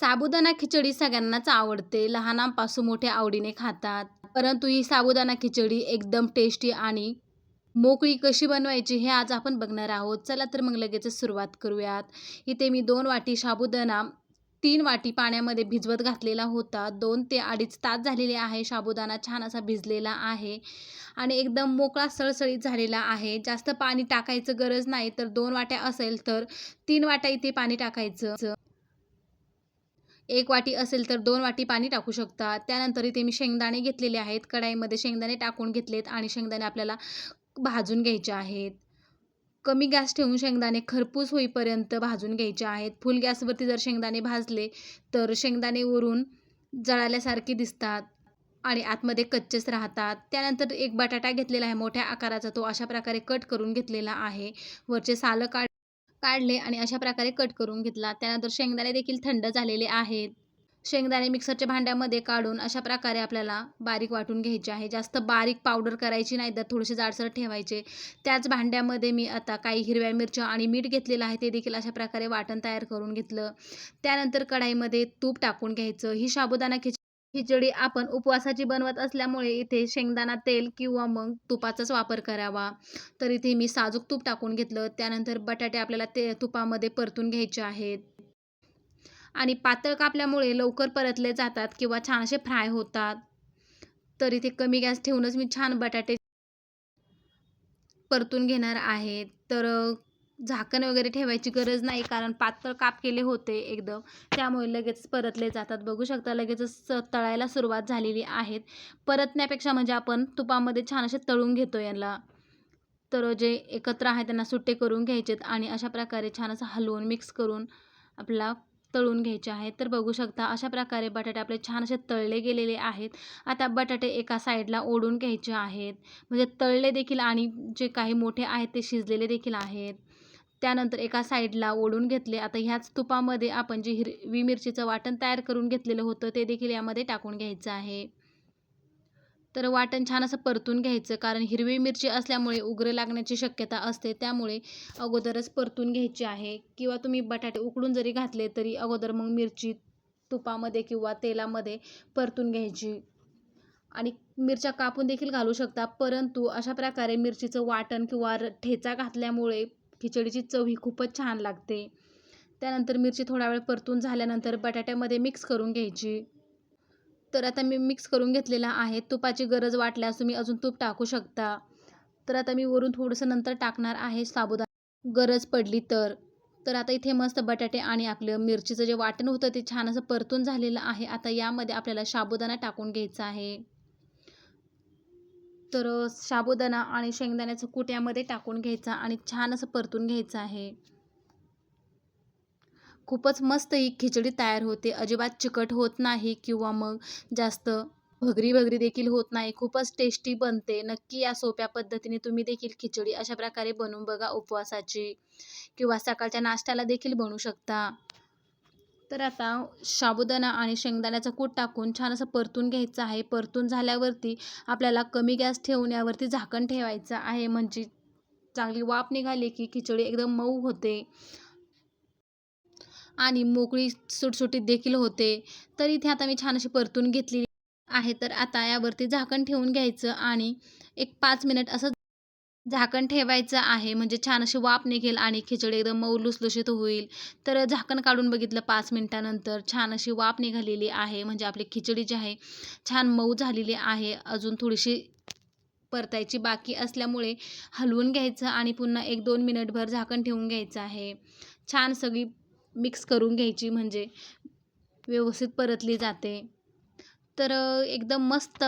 साबुदाणा खिचडी सगळ्यांनाच आवडते. लहानांपासून मोठ्या आवडीने खातात. परंतु ही साबुदाणा खिचडी एकदम टेस्टी आणि मोकळी कशी बनवायची हे आज आपण बघणार आहोत. चला तर मग लगेचच सुरुवात करूयात. इथे मी दोन वाटी साबुदाणा तीन वाटी पाण्यामध्ये भिजवत घातलेला होता. दोन ते अडीच तास झालेले आहे. साबुदाणा छान असा भिजलेला आहे आणि एकदम मोकळा सळसळीत झालेला आहे. जास्त पाणी टाकायचं गरज नाही. तर दोन वाट्या असेल तर तीन वाट्या इथे पाणी टाकायचं. एक वाटी असेल तर दोन वाटी पाणी टाकू शकता. त्यानंतर इथे मी शेंगदाणे घेतलेले आहेत. कढाईमध्ये शेंगदाणे टाकून घेतलेत आणि शेंगदाणे आपल्याला भाजून घ्यायचे आहेत. कमी गॅस ठेवून शेंगदाणे खरपूस होईपर्यंत भाजून घ्यायचे आहेत. फुल गॅसवरती जर शेंगदाणे भाजले तर शेंगदाणे वरून जळाल्यासारखे दिसतात आणि आतमध्ये कच्चेच राहतात. त्यानंतर एक बटाटा घेतलेला आहे मोठ्या आकाराचा. तो अशा प्रकारे कट करून घेतलेला आहे. वरचे सालं काढ काढले आणि अशा प्रकारे कट करून घेतला. त्यानंतर शेंगदाणे देखील थंड झालेले आहेत. शेंगदाणे मिक्सरच्या भांड्यामध्ये काढून अशा प्रकारे आपल्याला बारीक वाटून घ्यायचे आहे. जास्त बारीक पावडर करायची नाही तर थोडेसे जाडसर ठेवायचे. त्याच भांड्यामध्ये मी आता काही हिरव्या मिरच्या आणि मीठ घेतलेलं आहे. ते देखील अशा प्रकारे वाटण तयार करून घेतलं. त्यानंतर कढाईमध्ये तूप टाकून घ्यायचं. ही साबुदाणा खिचडी खिचडी आपण उपवासाची बनवत असल्यामुळे इथे शेंगदाणा तेल किंवा मग तुपाचाच वापर करावा. तर इथे मी साजूक तूप टाकून घेतलं. त्यानंतर बटाटे आपल्याला ते तुपामध्ये परतून घ्यायचे आहेत. आणि पातळ कापल्यामुळे लवकर परतले जातात किंवा छान असे फ्राय होतात. तर इथे कमी गॅस ठेवूनच मी छान बटाटे परतून घेणार आहे. तर झाकण वगैरे ठेवायची गरज नाही कारण पातळ काप केले होते एकदम. त्यामुळे लगेच परतले जातात. बघू शकता लगेचच तळायला सुरुवात झालेली आहेत. परतण्यापेक्षा म्हणजे आपण तुपामध्ये छान असे तळून घेतो याला. तर जे एकत्र आहे त्यांना सुट्टे करून घ्यायचेत आणि अशा प्रकारे छान असं हलवून मिक्स करून आपला तळून घ्यायचे आहेत. तर बघू शकता अशा प्रकारे बटाटे आपले छान असे तळले गेलेले आहेत. आता बटाटे एका साईडला ओढून घ्यायचे आहेत. म्हणजे तळले देखील आणि जे काही मोठे आहेत ते शिजलेले देखील आहेत. त्यानंतर एका साईडला ओढून घेतले. आता ह्याच तुपामध्ये आपण जे हिरवी मिरचीचं वाटण तयार करून घेतलेलं होतं ते देखील यामध्ये टाकून घ्यायचं आहे. तर वाटण छान असं परतून घ्यायचं कारण हिरवी मिरची असल्यामुळे उग्र लागण्याची शक्यता असते. त्यामुळे अगोदरच परतून घ्यायची आहे. किंवा तुम्ही बटाटे उकडून जरी घातले तरी अगोदर मग मिरची तुपामध्ये किंवा तेलामध्ये परतून घ्यायची. आणि मिरच्या कापून देखील घालू शकता परंतु अशा प्रकारे मिरचीचं वाटण किंवा ठेचा घातल्यामुळे खिचडीची चव ही खूपच छान लागते. त्यानंतर मिरची थोडा वेळ परतून झाल्यानंतर बटाट्यामध्ये मिक्स करून घ्यायची. तर आता मी मिक्स करून घेतलेला आहे. तुपाची गरज वाटल्यास तुम्ही अजून तूप टाकू शकता. तर आता मी वरून थोडंसं नंतर टाकणार आहे साबुदाणा. गरज पडली तर. तर आता इथे मस्त बटाटे आणि आपलं मिरचीचं जे वाटण होतं ते छान असं परतून झालेलं आहे. आता यामध्ये आपल्याला साबुदाणा टाकून घ्यायचा आहे. तर साबुदाणा आणि शेंगदाण्याचं कूट यामध्ये टाकून घ्यायचा आणि छान असं परतून घ्यायचं आहे. खूपच मस्त ही खिचडी तयार होते. अजिबात चिकट होत नाही किंवा मग जास्त भगरी भगरी देखील होत नाही. खूपच टेस्टी बनते. नक्की या सोप्या पद्धतीने तुम्ही देखील खिचडी अशा प्रकारे बनवून बघा उपवासाची किंवा सकाळच्या नाश्त्याला देखील बनवू शकता. तर आता साबुदाणा आणि शेंगदाण्याचं कूट टाकून छान असं परतून घ्यायचं आहे. परतून झाल्यावरती आपल्याला कमी गॅस ठेवून यावरती झाकण ठेवायचं आहे. म्हणजे चांगली वाफ निघाली की खिचडी एकदम मऊ होते. आणि मोकळी सुटसुटीत देखील होते. तर इथे आता मी छान अशी परतून घेतलेली आहे. तर आता यावरती झाकण ठेवून घ्यायचं आणि एक पाच मिनिट असं झाकण ठेवायचं आहे. म्हणजे छान अशी वाफ निघेल आणि खिचडी एकदम मऊ लुसलुशीत होईल. तर झाकण काढून बघितलं पाच मिनटानंतर छान अशी वाफ निघालेली आहे. म्हणजे आपली खिचडी जी आहे छान मऊ झालेली आहे. अजून थोडीशी परतायची बाकी असल्यामुळे हलवून घ्यायचं आणि पुन्हा एक दोन मिनिटभर झाकण ठेवून घ्यायचं आहे. छान सगळी मिक्स करून घ्यायची म्हणजे व्यवस्थित परतली जाते. तर एकदम मस्त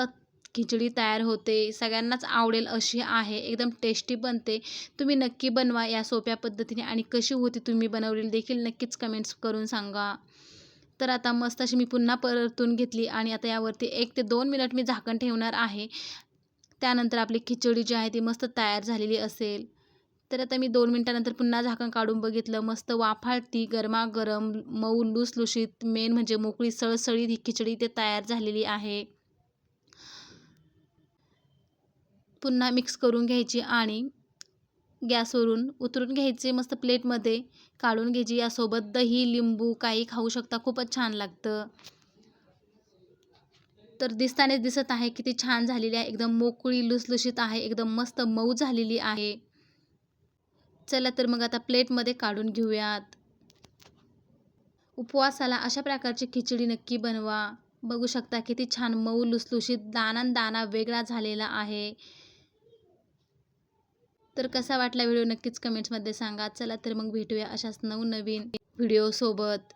खिचडी तयार होते. सगळ्यांनाच आवडेल अशी आहे. एकदम टेस्टी बनते. तुम्ही नक्की बनवा या सोप्या पद्धतीने आणि कशी होती तुम्ही बनवलेली देखील नक्कीच कमेंट्स करून सांगा. तर आता मस्त अशी मी पुन्हा परतून घेतली आणि आता यावरती एक ते दोन मिनिट मी झाकण ठेवणार आहे. त्यानंतर आपली खिचडी जी आहे ती मस्त तयार झालेली असेल. तर आता मी दोन मिनटानंतर पुन्हा झाकण काढून बघितलं. मस्त वाफाळती गरमागरम मऊ लुसलुशीत मेन म्हणजे मोकळी सळसळी ही खिचडी ते तयार झालेली आहे. पुन्हा मिक्स करून घ्यायची आणि गॅसवरून उतरून घ्यायचे मस्त प्लेटमध्ये. काढून घ्यायची. यासोबत दही लिंबू काही खाऊ शकता. खूपच छान लागतं. तर दिसतानेच दिसत आहे किती छान झालेली आहे. एकदम मोकळी लुसलुशीत आहे. एकदम मस्त मऊ झालेली आहे. चला तर मग आता प्लेटमध्ये काढून घेऊयात. उपवासाला अशा प्रकारची खिचडी नक्की बनवा. बघू शकता किती छान मऊ लुसलुशीत दाना दाना वेगळा झालेला आहे. तर कसा वाटला व्हिडिओ? नक्कीच कमेंट्समध्ये सांगा. चला तर मग भेटूया अशाच नवनवीन व्हिडिओसोबत